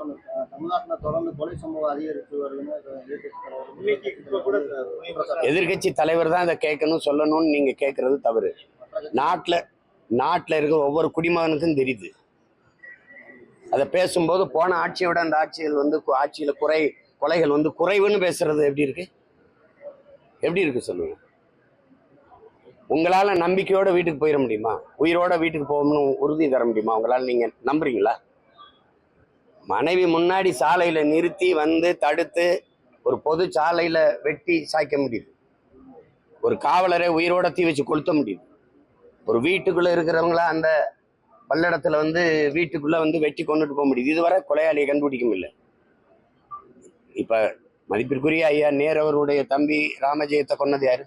காரணம் அஹ் தமிழ்நாட்டுல தொடர்ந்து கொலை சம்பவம் அதிகரித்து வருதுன்னு எதிர்க்கட்சி தலைவர் தான் இதை கேட்கணும் சொல்லணும்னு நீங்க கேட்கறது தவறு. நாட்டுல நாட்டுல இருக்கிற ஒவ்வொரு குடிமகனுக்கும் தெரியுது. அதை பேசும்போது போன ஆட்சியை விட அந்த ஆட்சிகள் வந்து ஆட்சியில குறை கொலைகள் வந்து குறைவுன்னு பேசுறது எப்படி இருக்கு? எப்படி இருக்கு சொல்லுங்க. உங்களால நம்பிக்கையோட வீட்டுக்கு போயிட முடியுமா? உயிரோட வீட்டுக்கு போகணும்னு உறுதி தர முடியுமா? உங்களால நீங்க நம்புறீங்களா? மனைவி முன்னாடி சாலையில் நிறுத்தி வந்து தடுத்து ஒரு பொது சாலையில் வெட்டி சாய்க்க முடியுது. ஒரு காவலரை உயிரோட தீ வச்சு கொளுத்த முடியுது. ஒரு வீட்டுக்குள்ளே இருக்கிறவங்கள அந்த பல்லடத்தில் வந்து வீட்டுக்குள்ளே வந்து வெட்டி கொண்டுட்டு போக முடியுது. இதுவரை கொலையாளியை கண்டுபிடிக்க முடியல இப்போ மதிப்பிற்குரிய ஐயா நேர் அவருடைய தம்பி ராமஜெயத்தை கொன்னது யாரு?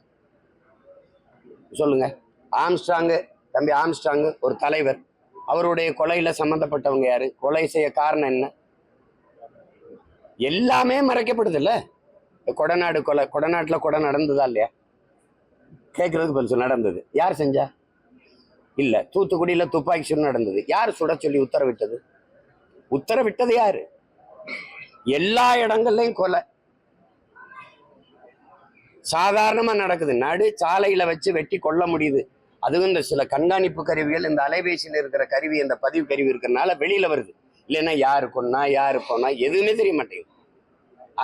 சொல்லுங்க. ஆம்ஸ்டாங்கு தம்பி ஆம்ஸ்டாங்கு ஒரு தலைவர். அவருடைய கொலையில சம்பந்தப்பட்டவங்க யாரு? கொலை செய்ய காரணம் என்ன? எல்லாமே மறைக்கப்படுது இல்ல கொடநாடு கொலை கொடநாட்டுல கொடை நடந்ததா இல்லையா? கேட்கறதுக்கு பெருசு நடந்தது. யார் செஞ்சா? இல்ல தூத்துக்குடியில துப்பாக்கி சூடு நடந்தது. யார் சுட சொல்லி உத்தரவிட்டது? உத்தரவிட்டது யாரு? எல்லா இடங்கள்லயும் கொலை. சாதாரணமா நடக்குது. நடு சாலையில வச்சு வெட்டி கொல்ல முடியுது. அதுவும் இந்த சில கண்காணிப்பு கருவிகள் இந்த அலைபேசியில் இருக்கிற கருவி இந்த பதிவு கருவி இருக்கிறனால வெளியில் வருது. இல்லைன்னா யாரு கொன்னா யாரு போனா எதுவுமே தெரிய மாட்டேங்குது.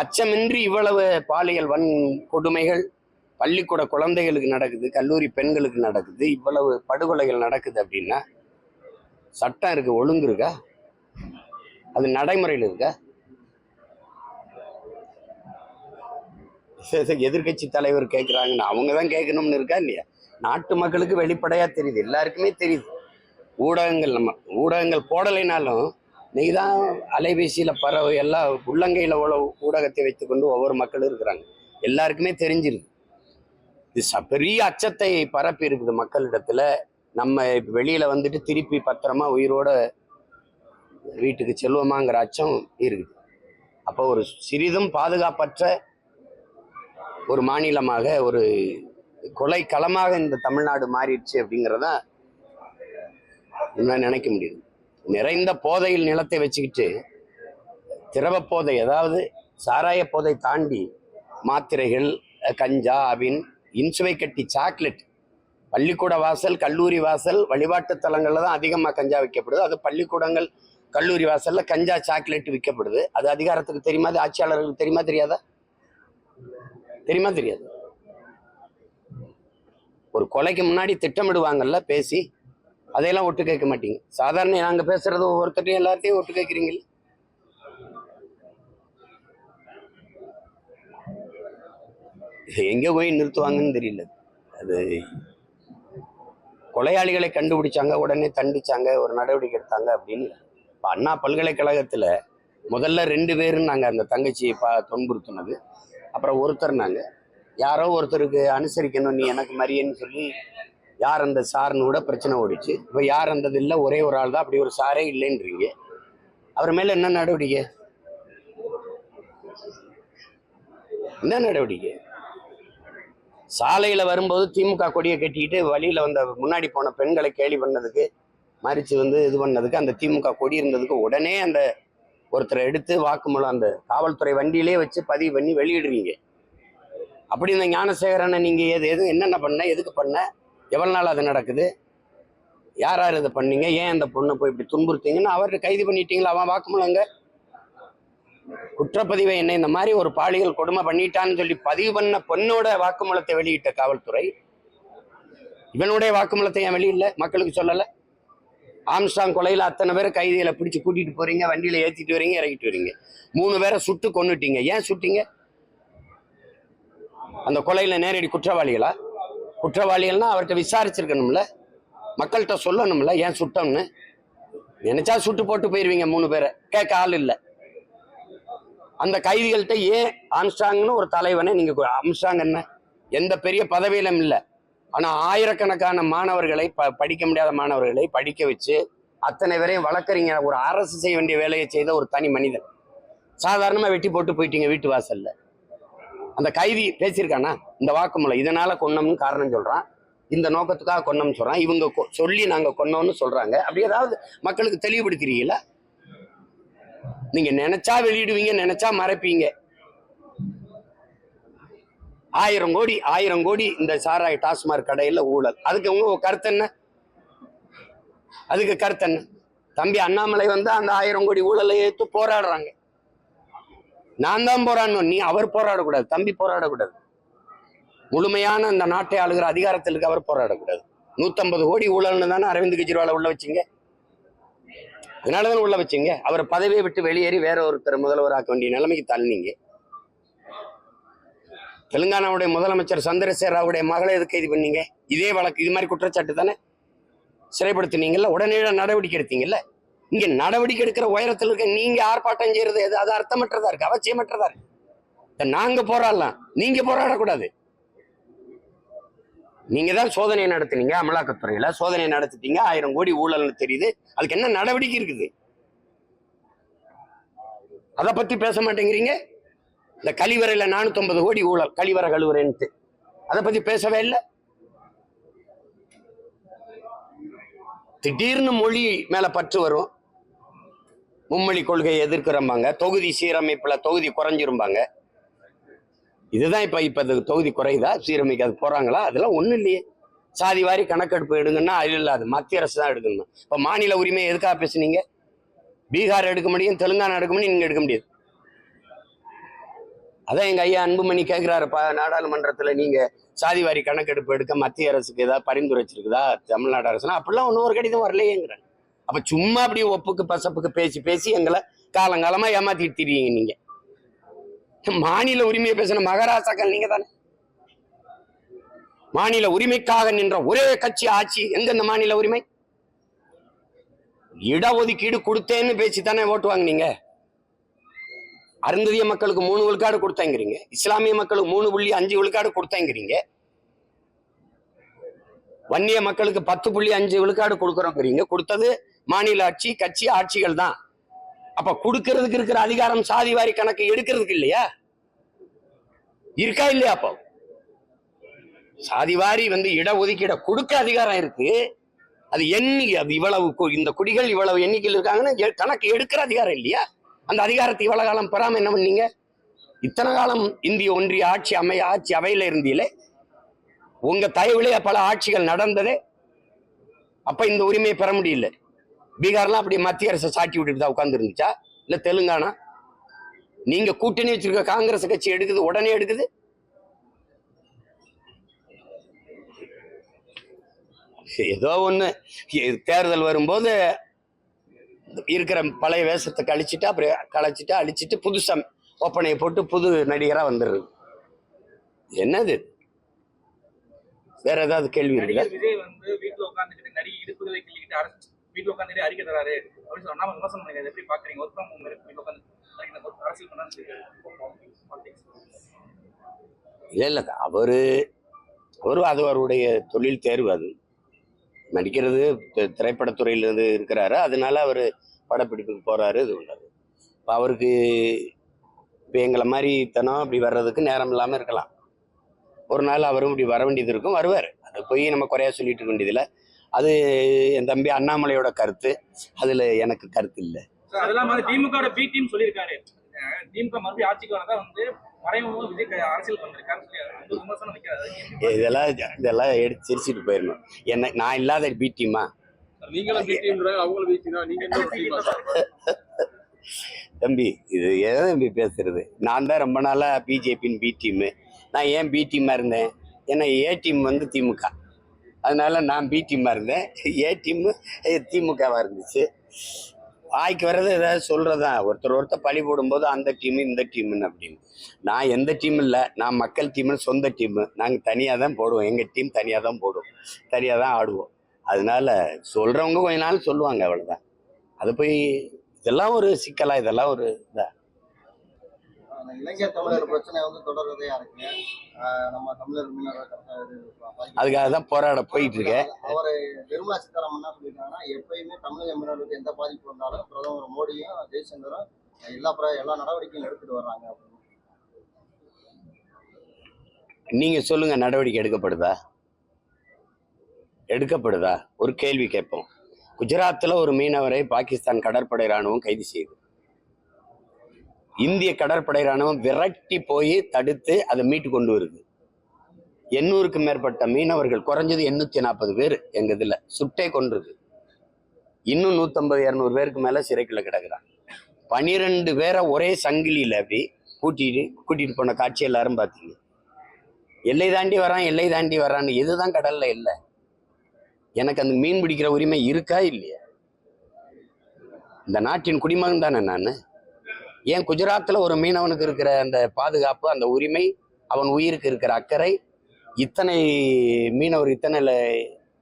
அச்சமின்றி இவ்வளவு பாலியல் வன் கொடுமைகள் பள்ளிக்கூட குழந்தைகளுக்கு நடக்குது கல்லூரி பெண்களுக்கு நடக்குது இவ்வளவு படுகொலைகள் நடக்குது அப்படின்னா சட்டம் இருக்கு ஒழுங்கு இருக்கா? அது நடைமுறையில் இருக்கா? எதிர்கட்சி தலைவர் கேட்குறாங்கன்னு அவங்க தான் கேட்கணும்னு இருக்கா இல்லையா? நாட்டு மக்களுக்கு வெளிப்படையாக தெரியுது. எல்லாருக்குமே தெரியுது. ஊடகங்கள் நம்ம ஊடகங்கள் போடலைனாலும் இன்னைக்கு தான் அலைபேசியில் பறவை எல்லா உள்ளங்கையில் உள்ள ஊடகத்தை வைத்துக்கொண்டு ஒவ்வொரு மக்களும் இருக்கிறாங்க. எல்லாருக்குமே தெரிஞ்சிருக்கு இது ச- பெரிய அச்சத்தை பரப்பி இருக்குது மக்களிடத்துல. நம்ம வெளியில் வந்துட்டு திருப்பி பத்திரமா உயிரோட வீட்டுக்கு செல்வோமாங்கிற அச்சம் இருக்குது. அப்போ ஒரு சிறிதும் பாதுகாப்பற்ற ஒரு மாநிலமாக ஒரு கொலை களமாக இந்த தமிழ்நாடு மாறிடுச்சு அப்படிங்கிறத என்ன நினைக்க முடியுது நிறைந்த போதையில் நிலத்தை வச்சுக்கிட்டு திரவ போதை அதாவது சாராய போதை தாண்டி மாத்திரைகள் கஞ்சா அபின் இன்சுவை கட்டி சாக்லேட் பள்ளிக்கூட வாசல் கல்லூரி வாசல் வழிபாட்டு தலங்களில் தான் அதிகமாக கஞ்சா விற்கப்படுது. அது பள்ளிக்கூடங்கள் கல்லூரி வாசலில் கஞ்சா சாக்லேட் விற்கப்படுது. அது அதிகாரத்துக்கு தெரியுமா? அது ஆட்சியாளர்களுக்கு தெரியுமா தெரியாதா? தெரியுமா தெரியாது. ஒரு கொலைக்கு முன்னாடி திட்டமிடுவாங்கல்ல பேசி அதையெல்லாம் ஒட்டு கேட்க மாட்டீங்க. சாதாரண நாங்கள் பேசுறது ஒவ்வொருத்தரையும் எல்லாத்தையும் ஒட்டு கேட்குறீங்களே எங்க போய் நிறுத்துவாங்கன்னு தெரியல. அது கொலையாளிகளை கண்டுபிடிச்சாங்க உடனே தண்டிச்சாங்க ஒரு நடவடிக்கை எடுத்தாங்க அப்படின்னு இப்போ அண்ணா பல்கலைக்கழகத்தில் முதல்ல ரெண்டு பேரும் நாங்கள் அந்த தங்கச்சியை பா துன்புறுத்தினது. அப்புறம் ஒருத்தர் நாங்கள் யாரோ ஒருத்தருக்கு அனுசரிக்கணும் நீ எனக்கு மரியன்னு சொல்லி யார் அந்த சார்னு கூட பிரச்சனை ஓடிச்சு. இப்போ யார் அந்தது இல்லை ஒரே ஒரு ஆள் தான் அப்படி ஒரு சாரே இல்லைன்றீங்க. அவர் மேலே என்ன நடவடிக்கை? என்ன நடவடிக்கை? சாலையில் வரும்போது திமுக கொடியை கட்டிக்கிட்டு வழியில் வந்த முன்னாடி போன பெண்களை கேலி பண்ணதுக்கு மறிச்சு வந்து இது பண்ணதுக்கு அந்த திமுக கொடி இருந்ததுக்கு உடனே அந்த ஒருத்தரை எடுத்து வாக்குமூலம் அந்த காவல்துறை வண்டியிலே வச்சு பதிவு பண்ணி வெளியிடுறீங்க. அப்படி இந்த ஞானசேகரனை நீங்கள் எது எது என்னென்ன பண்ண எதுக்கு பண்ண எவ்வளோ நாள் அது நடக்குது? யார் யார் இதை பண்ணீங்க? ஏன் அந்த பொண்ணை போய் இப்படி துன்புறுத்தீங்கன்னு அவர்கிட்ட கைது பண்ணிட்டீங்களா? அவன் வாக்குமூலங்க குற்றப்பதிவை என்ன இந்த மாதிரி ஒரு பாலியல் கொடுமை பண்ணிட்டான்னு சொல்லி பதிவு பண்ண பொண்ணோட வாக்குமூலத்தை வெளியிட்ட காவல்துறை. இவனுடைய வாக்குமூலத்தை ஏன் வெளியில்ல மக்களுக்கு சொல்லலை. ஆம்ஸ்டாங் கொலையில் அத்தனை பேர் கைதிகளை பிடிச்சி கூட்டிகிட்டு போகிறீங்க வண்டியில் ஏற்றிட்டு வரீங்க இறக்கிட்டு வரீங்க. மூணு பேரை சுட்டு கொண்டுட்டீங்க ஏன் சுட்டிங்க? அந்த கொலையில் நேரடி குற்றவாளிகளா? குற்றவாளிகள்னா அவர்கிட்ட விசாரிச்சிருக்கணும்ல. மக்கள்கிட்ட சொல்லணும்ல ஏன் சுட்டோம்னு. நினைச்சா சுட்டு போட்டு போயிருவீங்க மூணு பேரை? கேட்க ஆள் இல்லை. அந்த கைதிகள்கிட்ட ஏன் ஆம்ஸ்டாங்னு ஒரு தலைவனை நீங்க ஆம்ஸ்டாங் என்ன? எந்த பெரிய பதவியிலும் இல்லை. ஆனா ஆயிரக்கணக்கான மாணவர்களை ப படிக்க முடியாத மாணவர்களை படிக்க வச்சு அத்தனை பேரையும் வளர்க்குறீங்க. ஒரு அரசு செய்ய வேண்டிய வேலையை செய்த ஒரு தனி மனிதன். சாதாரணமாக வெட்டி போட்டு போயிட்டீங்க வீட்டு வாசல்ல. அந்த கைதி பேசியிருக்கானா? இந்த வாக்குமூலம். இதனால கொன்னோம்னு காரணம் சொல்றான். இந்த நோக்கத்துக்காக கொன்னோம்னு சொல்றான். இவங்க கொ- சொல்லி நாங்க கொன்னோம்னு சொல்றாங்க. அப்படி ஏதாவது மக்களுக்கு தெளிவுபடுத்துறீங்களா? நீங்க நினைச்சா வெளியிடுவீங்க நினைச்சா மறைப்பீங்க. ஆயிரம் கோடி ஆயிரம் கோடி இந்த சாராய டாஸ்மாக் கடையில் ஊழல். அதுக்கு உங்க கருத்து என்ன? அதுக்கு கருத்து என்ன? தம்பி அண்ணாமலை வந்து அந்த ஆயிரம் கோடி ஊழலை ஏற்று போராடுறாங்க. நான் தான் போராடணும் நீ அவர் போராடக்கூடாது தம்பி போராடக்கூடாது. முழுமையான அந்த நாட்டை ஆளுகிற அதிகாரத்தில் இருக்க அவர் போராடக்கூடாது. நூத்தம்பது கோடி ஊழல்னு தானே அரவிந்த் கெஜ்ரிவாலை உள்ள வச்சீங்க? அதனாலதான் உள்ள வச்சீங்க. அவர் பதவியை விட்டு வெளியேறி வேற ஒருத்தர் முதல்வராக்க வேண்டிய நிலைமைக்கு தள்ளினீங்க. தெலுங்கானாவுடைய முதலமைச்சர் சந்திரசேகர் ராவுடைய மகளை எதுக்கு கைது பண்ணீங்க? இதே வழக்கு இது மாதிரி குற்றச்சாட்டு தானே சிறைப்படுத்தினீங்கல்ல? உடனே நடவடிக்கை எடுத்தீங்கல்ல? இங்க நடவடிக்கை எடுக்கிற உயரத்தில் இருக்க நீங்க ஆர்ப்பாட்டம் செய்யறது எது? அது அர்த்தமற்றதா இருக்கு அவசியமற்றதா இருக்கு. நாங்க போராடலாம் நீங்க போராடக்கூடாது. நீங்க தான் சோதனை நடத்துனீங்க அமலாக்கத்துறையில சோதனை நடத்திட்டீங்க ஆயிரம் கோடி ஊழல்னு தெரியுது. அதுக்கு என்ன நடவடிக்கை இருக்குது? அதை பத்தி பேச மாட்டேங்கிறீங்க? இந்த கழிவறையில நானூத்தி கோடி ஊழல் கழிவறை கழுவுறேன்ட்டு. அதை பத்தி பேசவே இல்லை. திடீர்னு மொழி மேல பற்று வரும். மும்மொழி கொள்கையை எதிர்க்கிறம்பாங்க. தொகுதி சீரமைப்புல தொகுதி குறைஞ்சிரும்பாங்க. இதுதான் இப்ப இப்ப இது தொகுதி குறையுதா? சீரமைக்க அது போறாங்களா? அதெல்லாம் ஒண்ணும் இல்லையே. சாதி வாரி கணக்கெடுப்பு எடுங்கன்னா அது இல்லாது மத்திய அரசு தான் எடுக்கணும். இப்ப மாநில உரிமை எதுக்காக பேசுனீங்க? பீகார் எடுக்க முடியும் தெலுங்கானா எடுக்க முடியும் நீங்க எடுக்க முடியாது. அதான் எங்க ஐயா அன்புமணி கேட்கிறாரு ப நாடாளுமன்றத்துல நீங்க சாதி வாரி கணக்கெடுப்பு எடுக்க மத்திய அரசுக்கு ஏதாவது பரிந்துரைச்சிருக்குதா? தமிழ்நாடு அரசுனா அப்படிலாம் ஒன்றும் ஒரு கடிதம் வரலையேங்கிறேன் அப்ப சும்மா அப்படியே ஒப்புக்கு பசப்புக்கு பேசி பேசி எங்களை காலங்காலமா ஏமாத்திட்டு திரியுங்க நீங்க. மாநில உரிமையை பேசின மகாராஷ்டிராக்கள் நீங்க தானே? மாநில உரிமைக்காக நின்ற ஒரே கட்சி ஆட்சி எங்க இந்த மாநில உரிமை? இடஒதுக்கீடு கொடுத்தேன்னு பேசி தானே ஓட்டு நீங்க அருந்ததிய மக்களுக்கு மூணு விழுக்காடு கொடுத்தேங்கிறீங்க. இஸ்லாமிய மக்களுக்கு மூணு புள்ளி அஞ்சு விழுக்காடு கொடுத்தேங்கிறீங்க. வன்னிய மக்களுக்கு பத்து புள்ளி அஞ்சு விழுக்காடு கொடுக்குறோங்கிறீங்க. கொடுத்தது மாநில ஆட்சி கட்சி ஆட்சிகள் தான். அப்ப கொடுக்கறதுக்கு இருக்கிற அதிகாரம் சாதி வாரி கணக்கு எடுக்கிறதுக்கு இல்லையா? இருக்கா இல்லையா அப்போ? சாதி வாரி வந்து இடஒதுக்கீட கொடுக்க அதிகாரம் இருக்கு. அது எண்ணி அது இவ்வளவு இந்த குடிகள் இவ்வளவு எண்ணிக்கையில் இருக்காங்கன்னா எ- கணக்கு எடுக்கிற அதிகாரம் இல்லையா? அந்த அதிகாரத்தை இவ்வளவு காலம் பெறாம என்ன பண்ணீங்க? இத்தனை காலம் இந்திய ஒன்றிய ஆட்சி அமைய ஆட்சி அவையில இருந்தீங்களே? உங்க தயவுலேயே பல ஆட்சிகள் நடந்ததே? அப்ப இந்த உரிமையை பெற முடியல. பீகார்லாம் அப்படி மத்திய அரசை சாட்டி விட்டுட்டு தான் உட்காந்துருந்துச்சா இல்லை தெலுங்கானா? நீங்க கூட்டணி வச்சிருக்க காங்கிரஸ் கட்சி எடுக்குது உடனே எடுக்குது? ஏதோ ஒன்று தேர்தல் வரும்போது இருக்கிற பழைய வேஷத்தை கழிச்சிட்டு அப்புறம் கழிச்சிட்டு அழிச்சிட்டு புதுசாக ஒப்பனையை போட்டு புது நடிகரா வந்துடுது என்னது? வேற ஏதாவது கேள்வி இருக்குதா? நடிகர் விஜய் வந்து வீட்டுல உட்காந்து அறிக்கை தராரு. அப்படின்னு சொன்னா விமர்சனம் பண்ணி எப்படி பாக்குறீங்க? ஒர்க் ஃப்ரம் ஹோம் இருக்கு. வீட்டுல உட்காந்து அரசியல் பண்ணான்னு இல்ல இல்ல. அவரு ஒரு அது அவருடைய தொழில் தேர்வு அது. நடிக்கிறது திரைப்படத்துறையிலிருந்து இருக்கிறாரு. அதனால அவர் படப்பிடிப்புக்கு போகிறாரு இது உள்ளது இப்போ அவருக்கு இப்போ எங்களை மாதிரி தனம் அப்படி வர்றதுக்கு நேரம் இல்லாமல் இருக்கலாம். ஒரு நாள் அவரும் இப்படி வர வேண்டியது இருக்கும். வருவார். அதை போய் நம்ம குறையா சொல்லிட்டு இருக்க வேண்டியதில்லை. அது என் தம்பி அண்ணாமலையோட கருத்து. அதுல எனக்கு கருத்து இல்லை. அதெல்லாம் வந்து திமுக பி டீம் சொல்லியிருக்காரு. திமுக மறுபடியும் ஆட்சிக்கு வந்து இதெல்லாம் இதெல்லாம் எடுத்து சிரிச்சிட்டு போயிடணும். என்ன நான் இல்லாத பி டீமா தம்பி இது எதை தம்பி பேசுறது? நான் தான் ரொம்ப நாளா பிஜேபின்னு பி டீமு நான் ஏன் பி டீமா இருந்தேன்? ஏன்னா ஏ டீம் வந்து திமுக. அதனால நான் பி டீமாக இருந்தேன். ஏ டீமு திமுகவாக இருந்துச்சு. வாய்க்கு வர்றது ஏதாவது சொல்றதுதான் ஒருத்தர் ஒருத்தர் பழி போடும்போது அந்த டீமு இந்த டீமுன்னு அப்படின்னு. நான் எந்த டீம் இல்லை. நான் மக்கள் டீம்னு சொந்த டீமு நாங்கள் தனியாக தான் போடுவோம். எங்கள் டீம் தனியாக தான் போடுவோம் தனியாக தான் ஆடுவோம். அதனால சொல்கிறவங்க கொஞ்ச நாள் சொல்லுவாங்க அவ்வளோதான் அது போய் இதெல்லாம் ஒரு சிக்கலாக இதெல்லாம் ஒரு இதாக அந்த தமிழர் பிரச்சனை வந்து தொடர்றதையா இருக்கு நம்ம தமிழர் மீனவர் அதுக்காக தான் போராட போயிட்டு இருக்கேன் அவரு நிர்மலா சீதாராமன் என்ன சொல்லியிருக்காங்கன்னா எப்பயுமே தமிழக மீனவர்களுக்கு எந்த பாதிப்பு வந்தாலும் பிரதமர் மோடியும் ஜெய்சங்கரும் எல்லா எல்லா நடவடிக்கையும் எடுத்துட்டு வர்றாங்க அப்படின்னு. நீங்க சொல்லுங்க நடவடிக்கை எடுக்கப்படுதா? எடுக்கப்படுதா? ஒரு கேள்வி கேட்போம். குஜராத்தில் ஒரு மீனவரை பாகிஸ்தான் கடற்படை ராணுவம் கைது செய்யுது இந்திய கடற்படை ராணுவம் விரட்டி போய் தடுத்து அதை மீட்டு கொண்டு வருது. எண்ணூறுக்கு மேற்பட்ட மீனவர்கள் குறைஞ்சது எண்ணூற்றி நாற்பது பேர் எங்கள் இதில் சுட்டே கொண்டிருக்கு இன்னும் நூற்றம்பது இரநூறு பேருக்கு மேலே சிறைக்குள்ள கிடக்குறாங்க. பனிரெண்டு பேரை ஒரே சங்கிலியில் அப்படி கூட்டிட்டு கூட்டிகிட்டு போன காட்சி எல்லாரும் பார்த்தீங்க. எல்லை தாண்டி வரான் எல்லை தாண்டி வரான்னு இதுதான் கடல்ல இல்லை. எனக்கு அந்த மீன் பிடிக்கிற உரிமை இருக்கா இல்லையா? இந்த நாட்டின் குடிமகன் தானே நான்? ஏன் குஜராத்தில் ஒரு மீனவனுக்கு இருக்கிற அந்த பாதுகாப்பு அந்த உரிமை அவன் உயிருக்கு இருக்கிற அக்கறை இத்தனை மீனவர் இத்தனை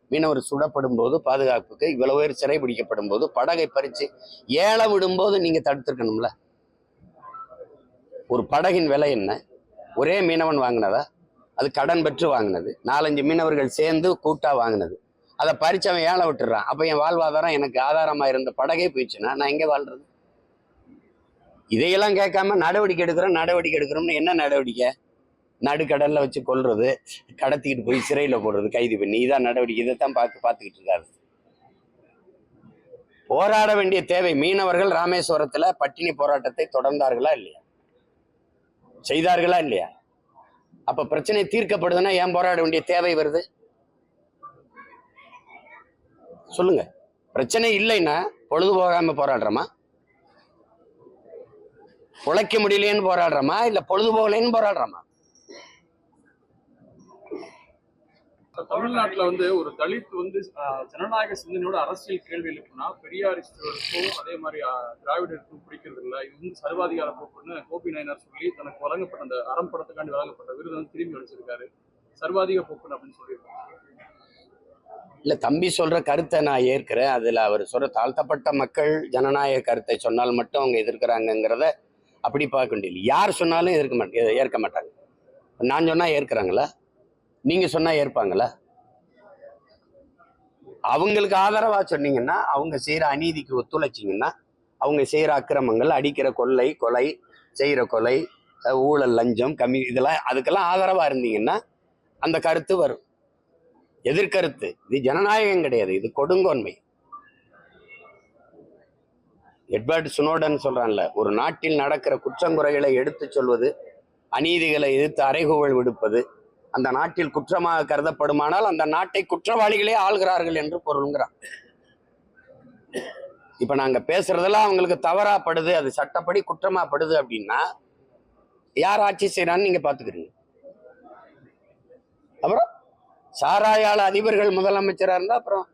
மீனவர் சுடப்படும் போது பாதுகாப்புக்கு இவ்வளவு பேர் சிறை பிடிக்கப்படும் போது படகை பறித்து ஏழை விடும்போது நீங்க தடுத்துருக்கணும்ல? ஒரு படகின் விலை என்ன? ஒரே மீனவன் வாங்கினதா? அது கடன் பெற்று வாங்கினது. நாலஞ்சு மீனவர்கள் சேர்ந்து கூட்டா வாங்கினது. அதை பறிச்சு அவன் ஏழை விட்டுறான். அப்ப என் வாழ்வாதாரம் எனக்கு ஆதாரமாக இருந்த படகே போயிடுச்சுன்னா நான் எங்கே வாழ்றது? இதையெல்லாம் கேட்காம நடவடிக்கை எடுக்கிறோம் நடவடிக்கை எடுக்கிறோம்னு என்ன நடவடிக்கை? நடுக்கடலில் வச்சு கொல்றது கடத்திக்கிட்டு போய் சிறையில் போடுறது கைது பண்ணி. இதான் நடவடிக்கை. இதைத்தான் பார்த்து பார்த்துக்கிட்டு இருக்காரு. போராட வேண்டிய தேவை மீனவர்கள் ராமேஸ்வரத்துல பட்டினி போராட்டத்தை தொடர்ந்தார்களா இல்லையா? செய்தார்களா இல்லையா? அப்ப பிரச்சனை தீர்க்கப்படுதுன்னா ஏன் போராட வேண்டிய தேவை வருது? சொல்லுங்க. பிரச்சனை இல்லைன்னா பொழுது போகாமல் போராடுறோமா? உழைக்க முடியலையேன்னு போராடுறோமா? இல்ல பொழுது போகலைன்னு போராடுறோமா? தமிழ்நாட்டுல வந்து ஒரு தலித் வந்து ஜனநாயக சிந்தனையோட அரசியல் கேள்வி எழுப்புனா பெரியாரிஸ்டுகளுக்கும் அதே மாதிரி திராவிடருக்கும் பிடிக்கிறது இல்ல. இது வந்து சர்வாதிகார போக்குன்னு கோபி நாயனார் சொல்லி தனக்கு வழங்கப்பட்ட அந்த அறம் படத்துக்காண்டி வழங்கப்பட்ட விருது வந்து திரும்பி அளிச்சிருக்காரு. சர்வாதிக போக்குன்னு அப்படின்னு சொல்லியிருக்காங்க. இல்ல தம்பி சொல்ற கருத்தை நான் ஏற்கிறேன். அதுல அவர் சொல்ற தாழ்த்தப்பட்ட மக்கள் ஜனநாயக கருத்தை சொன்னால் மட்டும் அவங்க எதிர்க்கிறாங்கங்கிறத அப்படி பார்க்க வேண்டியது யார் சொன்னாலும் எதிர்க்க மாட்டேன் ஏற்க மாட்டாங்க. நான் சொன்னால் ஏற்கிறாங்களா? நீங்கள் சொன்னால் ஏற்பாங்களா? அவங்களுக்கு ஆதரவாக சொன்னீங்கன்னா அவங்க செய்கிற அநீதிக்கு ஒத்துழைச்சிங்கன்னா அவங்க செய்கிற அக்கிரமங்கள் அடிக்கிற கொள்ளை கொலை செய்கிற கொலை ஊழல் லஞ்சம் கம்மி இதெல்லாம் அதுக்கெல்லாம் ஆதரவாக இருந்தீங்கன்னா அந்த கருத்து வரும். எதிர்கருத்து. இது ஜனநாயகம் கிடையாது. இது கொடுங்கோன்மை. எட்வர்ட் சுனோடன் சொல்கிறான்ல ஒரு நாட்டில் நடக்கிற குற்றங்குறைகளை எடுத்துச் சொல்வது அநீதிகளை எதிர்த்து அறைகூவல் விடுப்பது அந்த நாட்டில் குற்றமாக கருதப்படுமானால் அந்த நாட்டை குற்றவாளிகளே ஆள்கிறார்கள் என்று பொருளுங்கிறான். இப்ப நாங்க பேசுறதெல்லாம் அவங்களுக்கு தவறாப்படுது அது சட்டப்படி குற்றமாகப்படுது அப்படின்னா யார் ஆட்சி செய்யறான்னு நீங்க பாத்துக்கிறீங்க. அப்புறம் சாராயால அதிபர்கள் முதலமைச்சரா இருந்தா அப்புறம்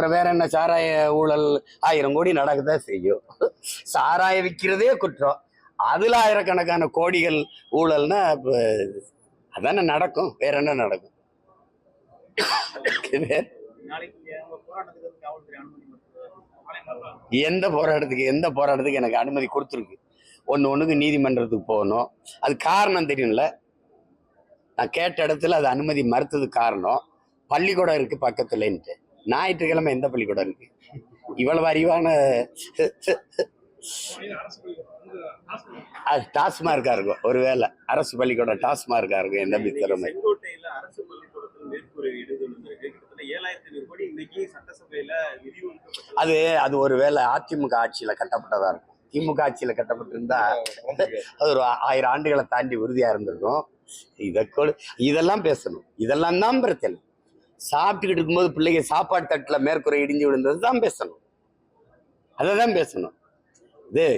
அப்புறம் வேற என்ன சாராய ஊழல் ஆயிரம் கோடி நடக்கதான் செய்யும் சாராய விற்கிறதே குற்றம். அதில் ஆயிரக்கணக்கான கோடிகள் ஊழல்னா இப்போ அதானே நடக்கும். வேற என்ன நடக்கும்? எந்த போராட்டத்துக்கு எந்த போராட்டத்துக்கு எனக்கு அனுமதி கொடுத்துருக்கு? ஒன்று ஒன்றுக்கு நீதிமன்றத்துக்கு போகணும். அது காரணம் தெரியும்ல? நான் கேட்ட இடத்துல அது அனுமதி மறுத்தது காரணம். பள்ளிக்கூடம் இருக்குது பக்கத்துலன்ட்டு. ஞாயிற்றுக்கிழமை எந்த பள்ளிக்கூடம் இருக்கு? இவ்வளவு அறிவான அது டாஸ்மார்க்கா இருக்கும். ஒருவேளை அரசு பள்ளிக்கூடம் டாஸ்மார்க்கா இருக்கும் எந்த திறமை அது அது ஒருவேளை அதிமுக ஆட்சியில கட்டப்பட்டதா இருக்கும். திமுக ஆட்சியில கட்டப்பட்டிருந்தா அது ஒரு ஆயிரம் ஆண்டுகளை தாண்டி உறுதியா இருந்திருக்கும். இதை இதெல்லாம் பேசணும். இதெல்லாம் தான் பிரச்சனை. சாப்பிட்டுக்கிட்டு இருக்கும்போது பிள்ளைங்க சாப்பாடு தட்டில் மேற்கூரை இடிஞ்சு விழுந்தது தான் பேசணும். அதை தான் பேசணும். இது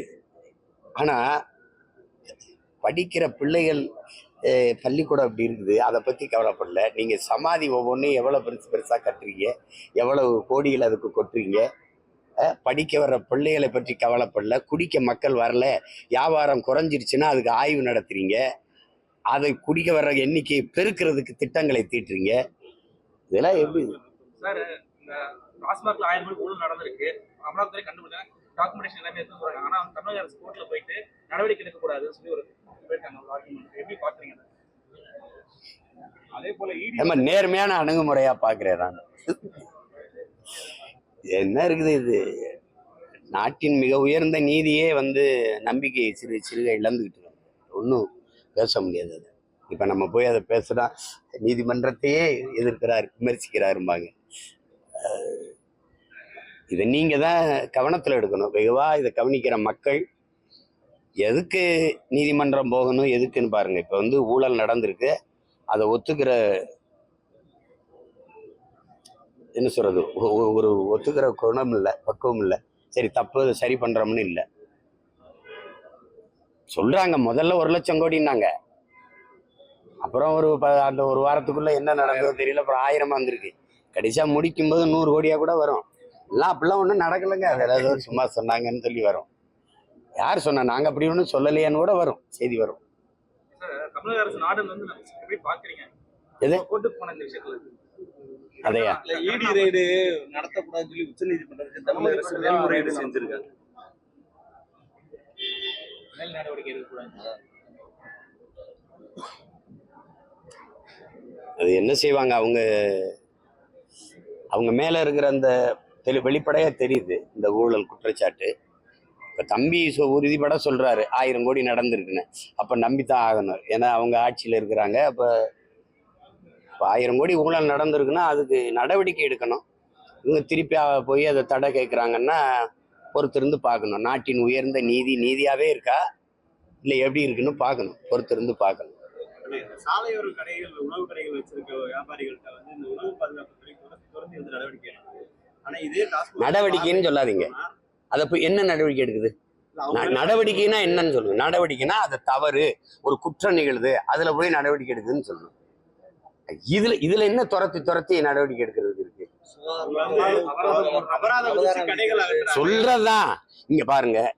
ஆனால் படிக்கிற பிள்ளைகள் பள்ளிக்கூடம் அப்படி இருக்குது. அதை பற்றி கவலைப்படல. நீங்கள் சமாதி ஒவ்வொன்றும் எவ்வளோ பெருசு பெருசாக கட்டுறீங்க? எவ்வளவு கோடிகள் அதுக்கு கொட்டுறீங்க? படிக்க வர்ற பிள்ளைகளை பற்றி கவலைப்படல. குடிக்க மக்கள் வரல. வியாபாரம் குறைஞ்சிருச்சுன்னா அதுக்கு ஆய்வு நடத்துறீங்க. அதை குடிக்க வர்ற எண்ணிக்கையை பெருக்கிறதுக்கு திட்டங்களை தீட்டுறீங்க. இதெல்லாம் எப்படி? சார் இந்த டாஸ்மாக்ல ஆயிரம் கோடி ஊழல் நடந்திருக்கு. அமலாக்கத்துறை கண்டுபிடிச்சாங்க டாக்குமெண்டேஷன் எல்லாமே எடுத்து சொல்றாங்க ஆனா அவங்க தமிழக அரசு கோர்ட்ல போயிட்டு நடவடிக்கை எடுக்கக்கூடாதுன்னு சொல்லி ஒரு போயிருக்காங்க ஒரு ஆர்குமெண்ட் எப்படி பாக்குறீங்க அதை? அதே போல இடி நம்ம நேர்மையான அணுகுமுறையா பார்க்கிறேன் நான் என்ன இருக்குது இது? நாட்டின் மிக உயர்ந்த நீதியே வந்து நம்பிக்கை சிறு சிறுக இழந்துகிட்டு இருக்கு. ஒன்றும் பேச முடியாது அது. இப்போ நம்ம போய் அதை பேசுனா நீதிமன்றத்தையே எதிர்க்கிறார் விமர்சிக்கிறாரும்பாங்க. இதை நீங்கள் தான் கவனத்தில் எடுக்கணும். வெகுவாக இதை கவனிக்கிற மக்கள் எதுக்கு நீதிமன்றம் போகணும் எதுக்குன்னு பாருங்க. இப்போ வந்து ஊழல் நடந்திருக்கு. அதை ஒத்துக்கிற என்ன சொல்கிறது ஒரு ஒத்துக்கிற குணம் இல்லை பக்குவம் இல்லை. சரி தப்பு சரி பண்ணுறோம்னு இல்லை. சொல்கிறாங்க முதல்ல ஒரு லட்சம் கோடின்னாங்க. அப்புறம் ஒரு ப- அந்த ஒரு வாரத்துக்குள்ள என்ன நடந்ததோ தெரியல. அப்புறம் ஆயிரமா வந்திருக்கு. கடைசியா முடிக்கும் போது நூறு கோடியா கூட வரும். எல்லாம் அப்படிலாம் ஒன்றும் நடக்கலைங்க. வேற ஏதோ சும்மா சொன்னாங்கன்னு சொல்லி வரும். யார் சொன்னா? நாங்க அப்படி ஒன்றும் சொல்லலையான்னு கூட வரும். செய்தி வரும். சார் தமிழக அரசு நாடு வந்து எப்படி பாக்குறீங்க எது? கோர்ட்டுக்கு போன இந்த விஷயத்துல. அதையா? இடி ரைடு நடத்தக்கூடாதுன்னு சொல்லி தமிழக அரசு மேல்முறையீடு செஞ்சிருக்காங்க. மேல் நடவடிக்கை எடுக்கக்கூடாது அது என்ன செய்வாங்க? அவங்க அவங்க மேலே இருக்கிற அந்த தெளி வெளிப்படையாக தெரியுது இந்த ஊழல் குற்றச்சாட்டு. இப்போ தம்பி சொ- உறுதிப்பட சொல்கிறாரு ஆயிரம் கோடி நடந்திருக்குன்னு. நம்பி தான் ஆகணும். ஏன்னா அவங்க ஆட்சியில் இருக்கிறாங்க அப்போ இப்போ ஆயிரம் கோடி ஊழல் நடந்திருக்குன்னா அதுக்கு நடவடிக்கை எடுக்கணும். இவங்க திருப்பி போய் அதை தடை கேட்குறாங்கன்னா பொறுத்திருந்து பார்க்கணும். நாட்டின் உயர்ந்த நீதி நீதியாகவே இருக்கா? இல்லை எப்படி இருக்குன்னு பார்க்கணும். பொறுத்திருந்து பார்க்கணும். சாலையோர கடைகள் உணவு கடைகள் வச்சிருக்க வியாபாரிகள்கிட்ட வந்து இந்த உணவு பாதுகாப்பு துறை தொடர்ந்து நடவடிக்கை எடுக்குது ஆனா இதே நடவடிக்கைன்னு சொல்லாதீங்க. அதை போய் என்ன நடவடிக்கை எடுக்குது? நடவடிக்கைனா என்னன்னு சொல்லுங்க. நடவடிக்கைனா அது தவறு. ஒரு குற்றம் நிகழுது. அதுல போய் நடவடிக்கை எடுக்குதுன்னு சொல்லணும். இதுல இதுல என்ன துரத்தி துரத்தி நடவடிக்கை எடுக்கிறது இருக்கு. சொல்றதுதான். இங்க பாருங்க.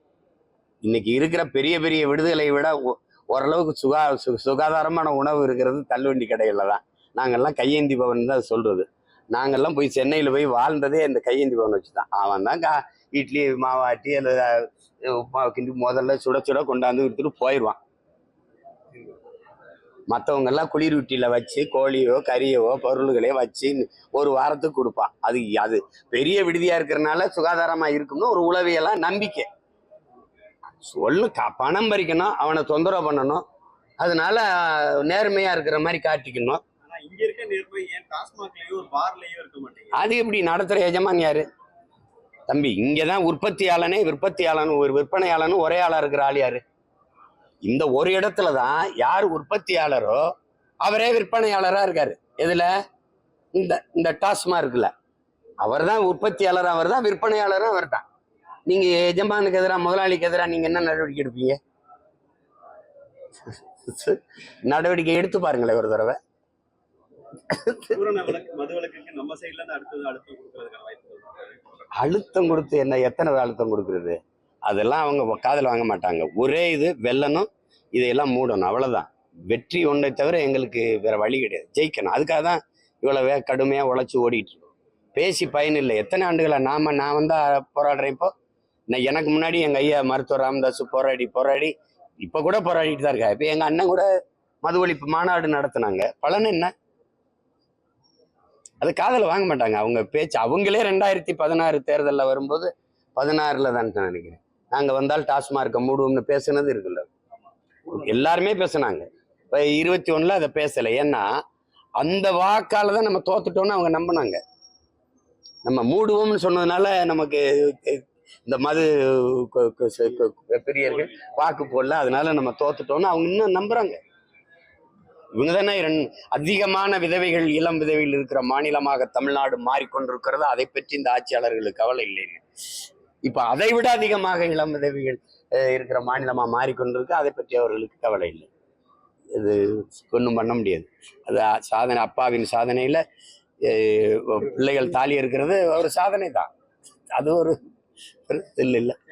இன்னைக்கு இருக்கிற பெரிய பெரிய விடுதலை விட ஓரளவுக்கு சுகா சு- சுகாதாரமான உணவு இருக்கிறது தள்ளுவண்டி கடையில் தான். நாங்கள்லாம் கையேந்தி பவன் தான் சொல்கிறது நாங்கள்லாம் போய் சென்னையில் போய் வாழ்ந்ததே அந்த கையேந்தி பவன் வச்சு தான். அவன் தான் கா இட்லி மாவாட்டி அந்த அஹ், உப்புமா கிண்டி முதல்ல சுட சுட கொண்டாந்து விடுத்துட்டு போயிடுவான் மற்றவங்கெல்லாம் குளிர் வீட்டில வச்சு கோழியோ கறியவோ பொருள்களையோ வச்சு ஒரு வாரத்துக்கு கொடுப்பான். அது அது பெரிய விடுதியாக இருக்கிறனால சுகாதாரமாக இருக்கும்னு ஒரு உளவியெல்லாம் நம்பிக்கை. சொல்லு க- பணம் பறிக்கணும் அவனை தொந்தரவு பண்ணணும். அதனால நேர்மையா இருக்கிற மாதிரி காட்டிக்கணும். ஆனா இங்க இருக்க நேர்மை ஏன் டாஸ்மாக்லயோ ஒரு பார்லயோ இருக்க மாட்டேங்குது? அது எப்படி? நடத்துற எஜமான் யாரு? தம்பி இங்கதான் உற்பத்தியாளனே விற்பத்தியாளன் ஒரு விற்பனையாளனும் ஒரே ஆளா இருக்கிற ஆள் யாரு? இந்த ஒரு இடத்துல தான் யார் உற்பத்தியாளரோ அவரே விற்பனையாளரா இருக்காரு. எதுல? இந்த இந்த டாஸ்மா இருக்குல்ல அவர் தான் உற்பத்தியாளர் அவர் தான் விற்பனையாளரும் அவர் தான் நீங்க எஜமானுக்கு எதிராக முதலாளிக்கு எதிராக நீங்க என்ன நடவடிக்கை எடுப்பீங்க? நடவடிக்கை எடுத்து பாருங்களேன் ஒரு தடவை. அழுத்தம் கொடுத்து என்ன எத்தனை அழுத்தம் கொடுக்கறது? அதெல்லாம் அவங்க காதில் வாங்க மாட்டாங்க. ஒரே இது வெல்லணும் இதையெல்லாம் மூடணும். அவ்வளவுதான். வெற்றி ஒன்றை தவிர எங்களுக்கு வேற வழி கிடையாது. ஜெயிக்கணும். அதுக்காக தான் இவ்வளவு கடுமையாக கடுமையா உழைச்சி ஓடிட்டு இருக்கோம். பேசி பயன் இல்லை. எத்தனை ஆண்டுகளை நாம நான் வந்தா போராடுறேன் இப்போ? நான் எனக்கு முன்னாடி எங்கள் ஐயா மருத்துவர் ராமதாஸ் போராடி போராடி இப்போ கூட போராடிட்டு தான் இருக்கா இப்போ எங்கள் அண்ணன் கூட மது ஒழிப்பு மாநாடு நடத்துனாங்க. பலன் என்ன? அது காதுல வாங்க மாட்டாங்க. அவங்க பேச்சு அவங்களே ரெண்டாயிரத்தி பதினாறு தேர்தலில் வரும்போது பதினாறுல தான் நினைக்கிறேன். நாங்கள் வந்தால் டாஸ்மார்க்கை மூடுவோம்னு பேசுனது இருக்குல்ல. எல்லாருமே பேசுனாங்க. இப்போ இருபத்தி ஒன்றில் அதை பேசலை. ஏன்னா அந்த வாக்கால் தான் நம்ம தோத்துட்டோம்னு அவங்க நம்பினாங்க. நம்ம மூடுவோம்னு சொன்னதுனால நமக்கு இந்த மது பெரியர்கள் வாக்கு போடல. அதனால நம்ம தோத்துட்டோம்னு அவங்க இன்னும் நம்புறாங்க. இவங்க தானே அதிகமான விதவைகள் இளம் விதவையில் இருக்கிற மாநிலமாக தமிழ்நாடு மாறிக்கொண்டிருக்கிறது? அதை பற்றி இந்த ஆட்சியாளர்களுக்கு கவலை இல்லைங்க இப்ப அதை விட அதிகமாக இளம் விதவைகள் அஹ், இருக்கிற மாநிலமா மாறிக்கொண்டிருக்கு. அதை பற்றி அவர்களுக்கு கவலை இல்லை. இது ஒன்றும் பண்ண முடியாது. அது சாதனை அப்பாவின் சாதனையில பிள்ளைகள் தாலி இருக்கிறது ஒரு சாதனை தான் அது ஒரு இல்லை இல்லை